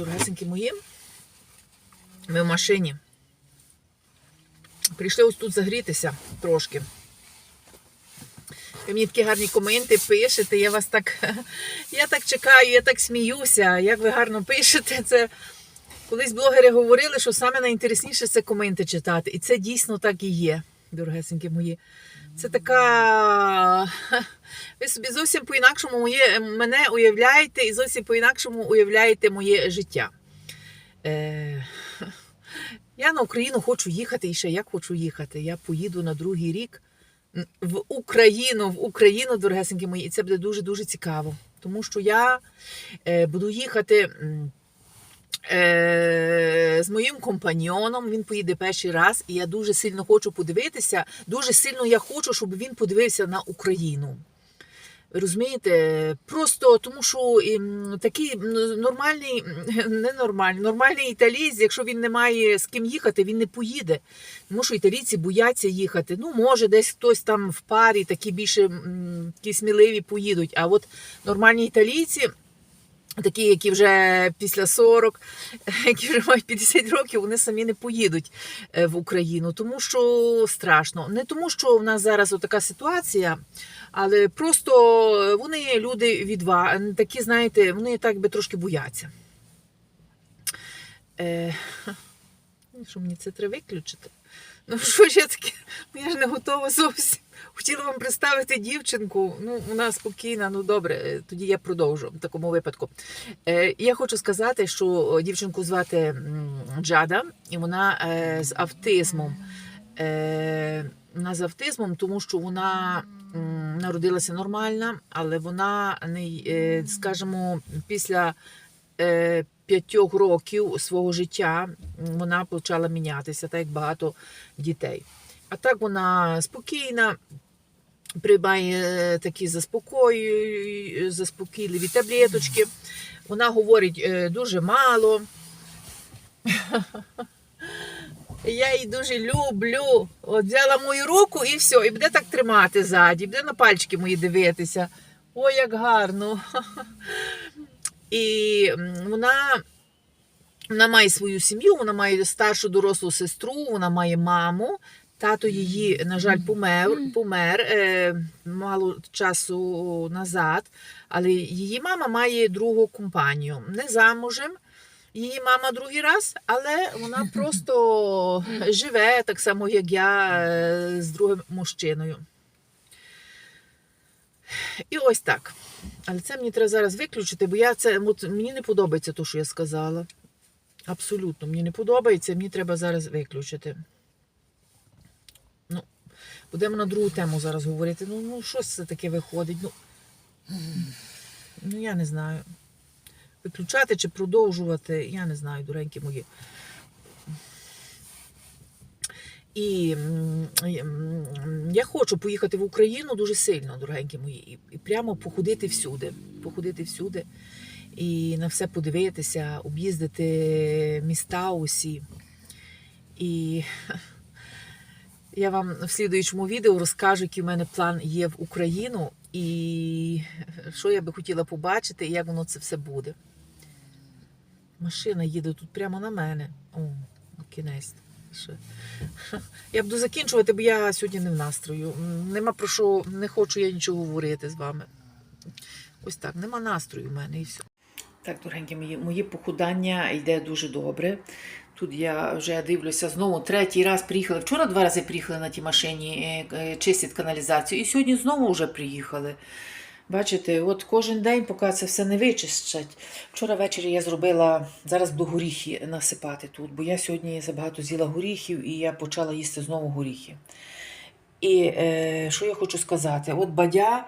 дорогесенькі мої. Ми в машині. Прийшли ось тут загрітися трошки. Ви мені такі гарні коменти пишете. Я вас так, я так чекаю, я так сміюся. Як ви гарно пишете, це колись блогери говорили, що саме найінтересніше це коменти читати. І це дійсно так і є, дорогесенькі мої. Це така. Ви собі зовсім по-інакшому моє, мене уявляєте і зовсім по-інакшому уявляєте моє життя. Е, я на Україну хочу їхати і ще як хочу їхати. Я поїду на другий рік в Україну, в Україну, дорогесенькі мої, і це буде дуже-дуже цікаво. Тому що я е, буду їхати з моїм компаньйоном. Він поїде перший раз, і я дуже сильно хочу подивитися. Дуже сильно я хочу, щоб він подивився на Україну. Розумієте, просто тому, що ем, такий нормальний, м, не нормальний, італієць, якщо він не має з ким їхати, він не поїде. Тому що італійці бояться їхати. Ну, може, десь хтось там в парі, такі більше такі сміливі поїдуть. А от нормальні італійці, такі, які вже після 40, які вже мають 50 років, вони самі не поїдуть е, в Україну, тому що страшно. Не тому, що в нас зараз така ситуація, але просто вони люди відва, такі, знаєте, вони так би трошки бояться. Е, що мені це треба виключити? Ну, що ж я таке? Ну, Я ж не готова зовсім. Хотіла вам представити дівчинку. Ну, вона спокійна, ну добре, е, тоді я продовжу в такому випадку. Е, я хочу сказати, що дівчинку звати Джада, і вона е, з автизмом. Е, вона з автизмом, тому що вона м, народилася нормальна, але вона не, е, скажімо, після е, п'ятьох років свого життя вона почала мінятися, так як багато дітей. А так вона спокійна, приймає такі заспокою, заспокійливі таблеточки. Вона говорить е, дуже мало. Я її дуже люблю. От взяла мою руку і все, і буде так тримати ззаді, буде на пальчики мої дивитися. Ой, як гарно. І вона, вона має свою сім'ю, вона має старшу дорослу сестру, вона має маму. Тато її, на жаль, помер, помер е, мало часу назад, але її мама має другу компанію. Не замужем. Її мама другий раз, але вона просто живе так само, як я е, з другим мужчиною. І ось так. Але це мені треба зараз виключити, бо я це мені не подобається те, що я сказала. Абсолютно, мені не подобається, мені треба зараз виключити. Будемо на другу тему зараз говорити. Ну, ну що це таке виходить? Ну, ну я не знаю. Виключати чи продовжувати, я не знаю, дуренькі мої. І я хочу поїхати в Україну дуже сильно, дорогенькі мої, і прямо походити всюди. Походити всюди і на все подивитися, об'їздити міста усі. І я вам в слідуючому відео розкажу, який в мене план є в Україну, і що я би хотіла побачити, і як воно це все буде. Машина їде тут прямо на мене. О, кінець. Я буду закінчувати, бо я сьогодні не в настрою. Нема про що, не хочу я нічого говорити з вами. Ось так, нема настрою в мене і все. Так, дорогенькі мої, моє похудання йде дуже добре. Тут я вже дивлюся знову третій раз приїхали. Вчора два рази приїхали на тій машині е, е, чистять каналізацію, і сьогодні знову вже приїхали. Бачите, от кожен день, поки це все не вичищать. Вчора ввечері я зробила, зараз буду горіхи насипати тут, бо я сьогодні забагато з'їла горіхів і я почала їсти знову горіхи. І е, що я хочу сказати? От бадя,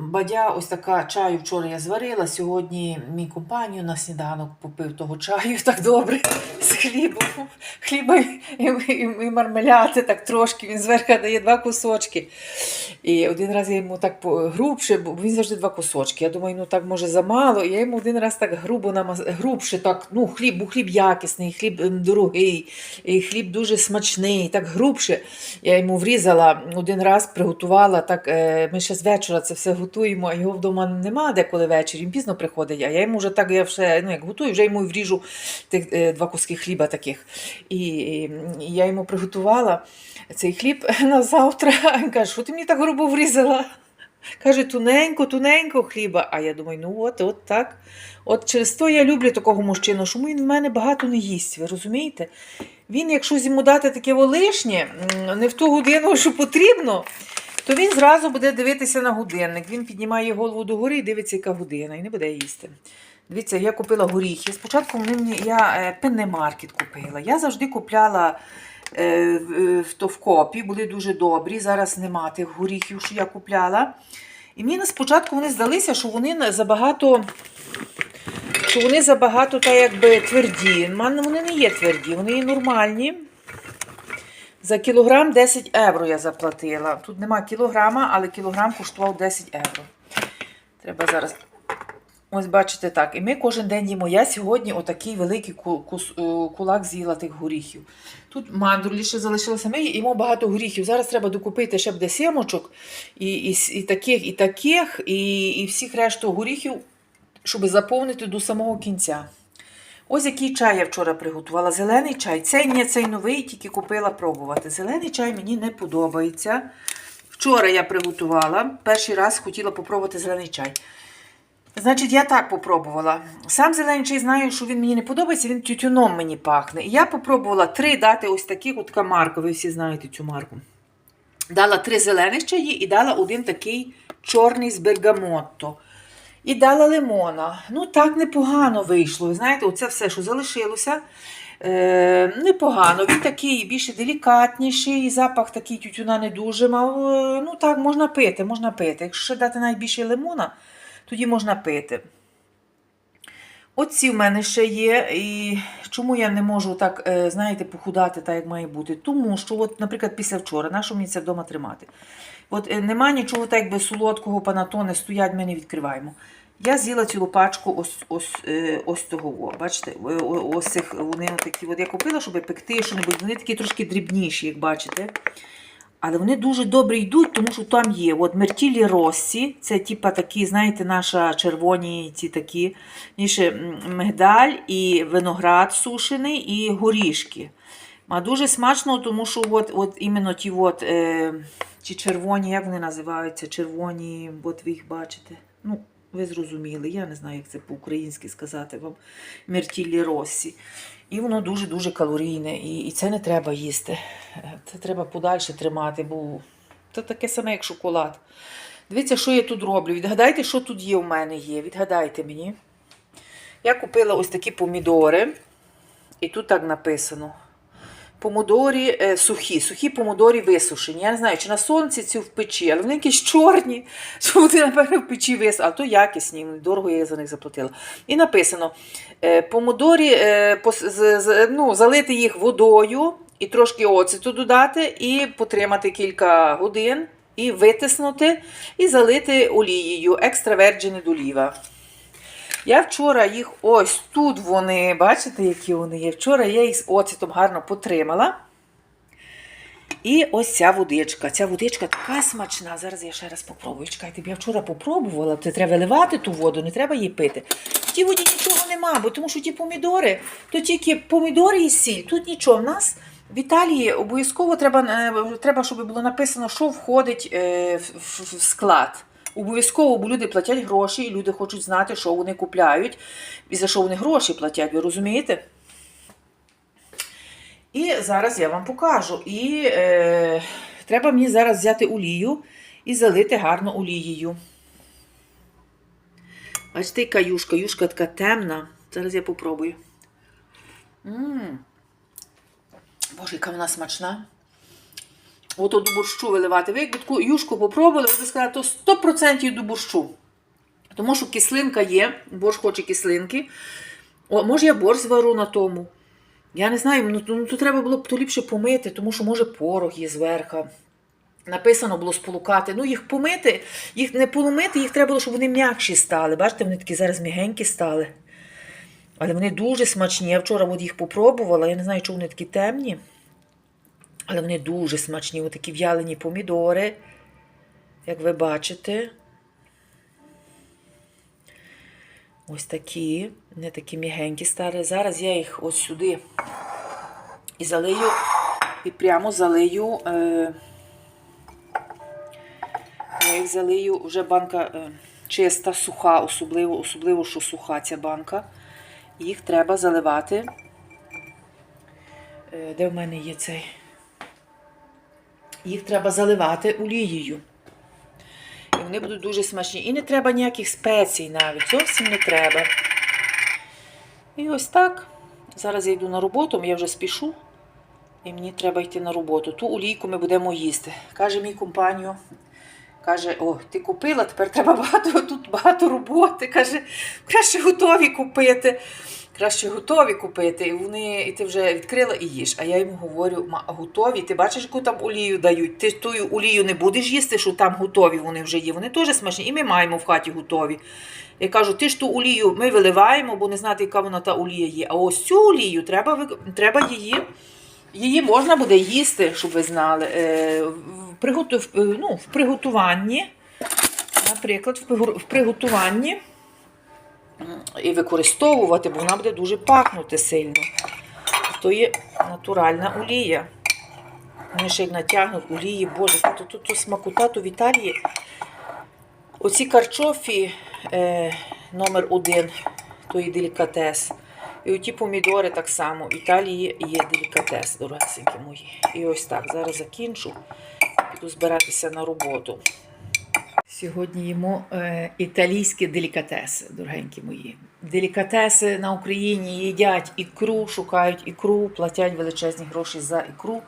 бадя, ось така чаю вчора я зварила. Сьогодні мій компанію на сніданок попив того чаю так добре з хлібом. Хліба і, і, і мармеляди так трошки. Він зверху дає два кусочки. І один раз я йому так грубше, бо він завжди два кусочки. Я думаю, ну так може замало. І я йому один раз так грубо намаз... грубше, так, ну, хліб, бо хліб якісний, хліб дорогий, і хліб дуже смачний, так грубше. Я йому врізала один раз, приготувала так. е, Ми ще з вечора це все готуємо, а його вдома нема деколи ввечері, він пізно приходить, а я йому вже так, я вже, ну як готую, вже йому вріжу тих е, два куски хліба таких. І, і, і я йому приготувала цей хліб на завтра. Він каже, що ти мені так грубо врізала? Каже, туненько, туненько хліба. А я думаю, ну от, от так. От через то я люблю такого мужчину, що він в мене багато не їсть, ви розумієте? Він, якщо йому дати таке лишнє, не в ту годину, що потрібно, то він зразу буде дивитися на годинник. Він піднімає голову догори і дивиться, яка година, і не буде їсти. Дивіться, я купила горіхи. Спочатку мені, я е, пеннемаркет купила. Я завжди купляла е, в, Товкопі, були дуже добрі. Зараз нема тих горіхів, що я купляла. І мені спочатку вони здалися, що вони забагато. Що вони забагато та якби тверді. Вони не є тверді, вони є нормальні. За кілограм 10 євро я заплатила. Тут нема кілограма, але кілограм коштував 10 євро. Треба зараз. Ось бачите так. І ми кожен день їмо. Я сьогодні отакий великий е, кулак з'їла тих горіхів. Тут мандрулі ще залишилося. Ми їмо багато горіхів. Зараз треба докупити ще буде сімочок і, і, і таких, і таких, і, і всіх решту горіхів, щоб заповнити до самого кінця. Ось який чай я вчора приготувала. Зелений чай. Цей ні, цей новий, тільки купила пробувати. Зелений чай мені не подобається. Вчора я приготувала. Перший раз хотіла попробувати зелений чай. Значить, я так попробувала. Сам зелений чай знаю, що він мені не подобається, він тютюном мені пахне. І я попробувала три дати ось таких, от марка, ви всі знаєте цю марку. Дала три зелених чаї і дала один такий чорний з бергамотто. І дала лимона. Ну, так непогано вийшло. Ви знаєте, оце все, що залишилося. Е, непогано. Він такий більше делікатніший, запах такий тютюна не дуже мав. Е, Ну так, можна пити, можна пити. Якщо ще дати найбільше лимона, тоді можна пити. Оці в мене ще є. І чому я не можу так, е, знаєте, похудати так, як має бути? Тому що, от, наприклад, після вчора, на що мені це вдома тримати? От е, нема нічого так, якби солодкого панатони стоять, ми не відкриваємо. Я з'їла цілу пачку ось, ось, е, ось того. Бачите, ось цих вони такі. От я купила, щоб пекти що-небудь. Вони такі трошки дрібніші, як бачите. Але вони дуже добре йдуть, тому що там є от мертілі Россі, це типа такі, знаєте, наша червоні ці такі, ніше мигдаль і виноград сушений, і горішки. А дуже смачно, тому що от, от іменно ті, от, е, ті червоні, як вони називаються? Червоні, от ви їх бачите. Ну, ви зрозуміли, я не знаю, як це по-українськи сказати вам. Мертілі Россі. І воно дуже-дуже калорійне, і, і це не треба їсти. Е, Це треба подальше тримати, бо це таке саме, як шоколад. Дивіться, що я тут роблю. Відгадайте, що тут є у мене є. Відгадайте мені. Я купила ось такі помідори, і тут так написано. Помідорі е, сухі, сухі помідорі висушені. Я не знаю, чи на сонці, чи в печі, але вони якісь чорні, що вони, напевно, в печі висушені, а то якісні, дорого я за них заплатила. І написано: е, помідорі е, пос- з- з- ну, залити їх водою і трошки оцету додати, і потримати кілька годин, і витиснути, і залити олією екстра верджини оліва. Я вчора їх ось тут вони, бачите, які вони є. Вчора я їх з оцетом гарно потримала. І ось ця водичка. Ця водичка така смачна. Зараз я ще раз попробую. Чекайте, я вчора попробувала. Це треба виливати ту воду, не треба її пити. В тій воді нічого нема, бо тому що ті помідори, то тільки помідори і сіль. Тут нічого. В нас в Італії обов'язково треба, е, треба, щоб було написано, що входить е, в, склад. Обов'язково, бо люди платять гроші, і люди хочуть знати, що вони купляють і за що вони гроші платять, ви розумієте? І зараз я вам покажу. І е, треба мені зараз взяти олію і залити гарно олією. Бачите, яка юшка. Юшка така темна. Зараз я попробую. м Боже, яка вона смачна. Ото до борщу виливати. Ви якби таку юшку попробували, ви сказали, то 100% до борщу. Тому що кислинка є, борщ хоче кислинки. О, може, я борщ звару на тому. Я не знаю, ну, то, ну, то треба було б то ліпше помити, тому що, може, порох є зверху. Написано було сполукати. Ну, їх помити, їх не поломити, їх треба було, щоб вони м'якші стали. Бачите, вони такі зараз м'ягенькі стали. Але вони дуже смачні. Я вчора от їх попробувала. Я не знаю, чому вони такі темні. Але вони дуже смачні, отакі в'ялені помідори, як ви бачите. Ось такі, не такі мігенькі старі. Зараз я їх ось сюди і залию, і прямо залию, Е, я їх залию вже банка е, чиста, суха, особливо, особливо, що суха ця банка. Їх треба заливати. Е, Де в мене є цей? Їх треба заливати олією. І вони будуть дуже смачні. І не треба ніяких спецій навіть. Зовсім не треба. І ось так. Зараз я йду на роботу, я вже спішу. І мені треба йти на роботу. Ту олійку ми будемо їсти. Каже мій компанію. Каже, о, ти купила, тепер треба багато тут багато роботи. Каже, краще готові купити. Краще готові купити. І вони, і ти вже відкрила і їш. А я йому говорю, «Ма, готові. Ти бачиш, яку там олію дають. Ти тую олію не будеш їсти, що там готові вони вже є. Вони теж смачні, і ми маємо в хаті готові. Я кажу, ти ж ту олію ми виливаємо, бо не знати, яка вона та олія є. А ось цю олію треба, треба її. Її можна буде їсти, щоб ви знали. Е, в, приготу- ну, в приготуванні, наприклад, в, приготуванні і використовувати, бо вона буде дуже пахнути сильно. То є натуральна олія. Вони ще як натягнуть олії, боже, тут, тут, тут смакота, то в Італії. Оці карчофі е, номер один, то є делікатес. І оті помідори так само. В Італії є делікатес, дорогесенькі мої. І ось так. Зараз закінчу. Піду збиратися на роботу. Сьогодні їмо е, італійські делікатеси, дорогенькі мої. Делікатеси на Україні їдять ікру, шукають ікру, платять величезні гроші за ікру.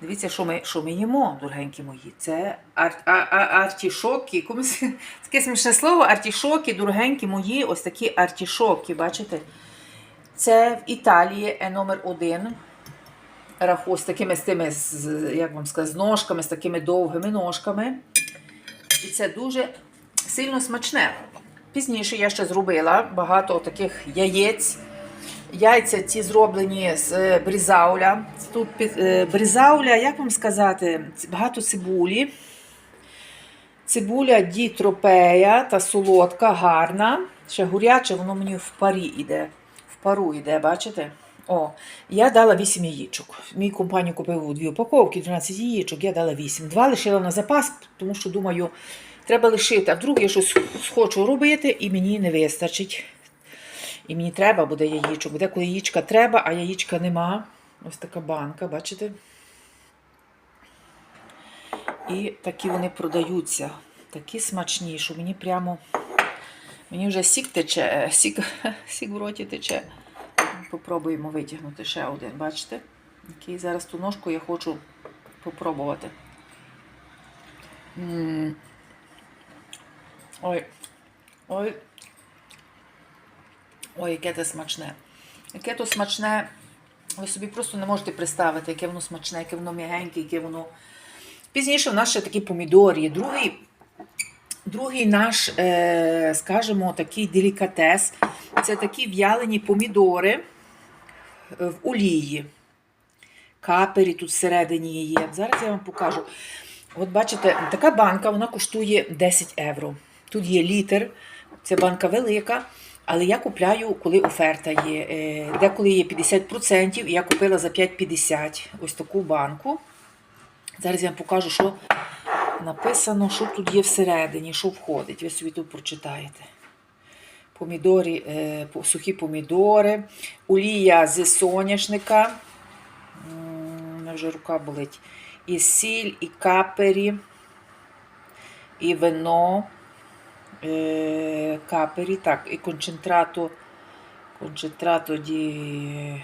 Дивіться, що ми, що ми їмо, дорогенькі мої. Це ар, а, а, артішоки. Комусь таке смішне слово, артішоки, дорогенькі мої, ось такі артішоки, бачите? Це в Італії е, номер один. Раху з такими з тими, з, як вам сказати, з ножками, з такими довгими ножками. І це дуже сильно смачне. Пізніше я ще зробила багато таких яєць. Яйця ці зроблені з е, брізауля. Тут е, брізауля, як вам сказати, багато цибулі. Цибуля дітропея та солодка, гарна. Ще гуряче, воно мені в парі йде. В пару йде, бачите? О, я дала 8 яєчок. Мій компаній купив дві упаковки, 12 яєчок, я дала 8. Два лишила на запас, тому що думаю, треба лишити. А вдруг я щось хочу робити і мені не вистачить. І мені треба буде яєчок. Буде коли яєчка треба, а яєчка нема. Ось така банка, бачите? І такі вони продаються. Такі смачні, що мені прямо. Мені вже сік тече, сік, сік в роті тече. Попробуємо витягнути ще один, бачите? Який зараз ту ножку я хочу попробувати. Ой. Ой. Ой, яке це смачне. Яке то смачне. Ви собі просто не можете представити, яке воно смачне, яке воно м'ягеньке, яке воно. Пізніше в нас ще такі помідори є. Другий, другий наш, е, скажімо, такий делікатес. Це такі в'ялені помідори в олії. Капері тут всередині є. Зараз я вам покажу. От бачите, така банка вона коштує 10 євро. Тут є літр, це банка велика. Але я купляю, коли оферта є. Е, Деколи є 50%, я купила за 5,50 ось таку банку. Зараз я вам покажу, що написано, що тут є всередині, що входить. Ви собі тут прочитаєте. Помідори, е, сухі помідори, олія з соняшника. Мене вже рука болить. І сіль, і капері, і вино, капері, так, і концентрато, концентрато ді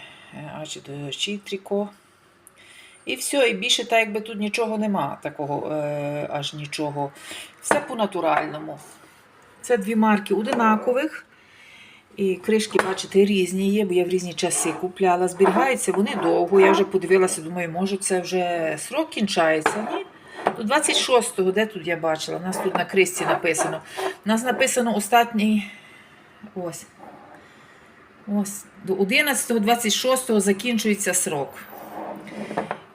citrico. І все, і більше так якби тут нічого нема, такого аж нічого. Все по-натуральному. Це дві марки одинакових. І кришки, бачите, різні є, бо я в різні часи купляла. Зберігаються вони довго. Я вже подивилася, думаю, може це вже срок кінчається. Ні. До 26-го, де тут я бачила? У нас тут на кришці написано. У нас написано останній. Ось. Ось. До 11-го, 26-го закінчується срок.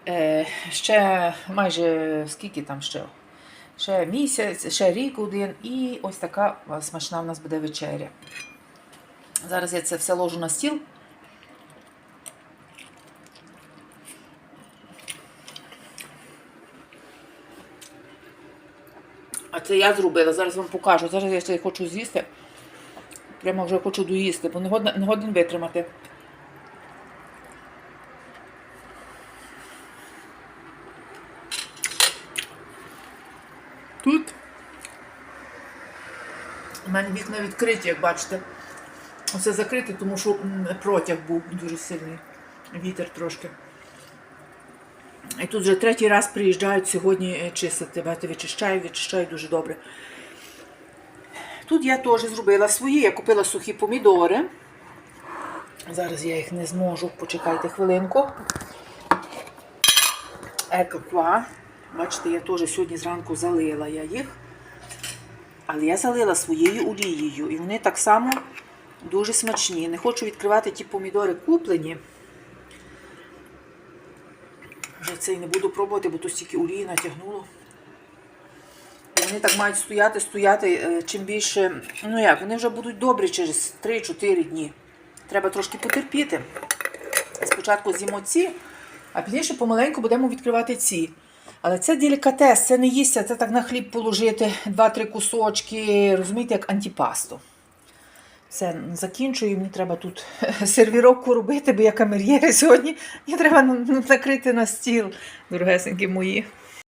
Е, ще майже скільки там ще? Ще місяць, ще рік один, і ось така смачна в нас буде вечеря. Зараз я це все ложу на стіл. А це я зробила, зараз вам покажу. Зараз я ще хочу з'їсти. Прямо вже хочу доїсти, бо не годен, не годен витримати. Тут у мене вікна відкриті, як бачите. Все закрите, тому що протяг був дуже сильний. Вітер трошки. І тут вже третій раз приїжджають сьогодні е, чистити. Бачите, вичищаю, відчищаю дуже добре. Тут я теж зробила свої. Я купила сухі помідори. Зараз я їх не зможу. Почекайте хвилинку. Екоква. Бачите, я теж сьогодні зранку залила я їх. Але я залила своєю олією. І вони так само дуже смачні. Не хочу відкривати ті помідори куплені. Вже цей не буду пробувати, бо тут стільки олії натягнуло. І вони так мають стояти, стояти. е, Чим більше. Ну як, вони вже будуть добрі через 3-4 дні. Треба трошки потерпіти. Спочатку з'їмо ці, а пізніше помаленьку будемо відкривати ці. Але це делікатес, це не їсться, це так на хліб положити 2-3 кусочки, розумієте, як антіпасту. Все, закінчую, мені треба тут сервіровку робити, бо я камер'єри сьогодні. Мені треба накрити на стіл, дорогесенькі мої.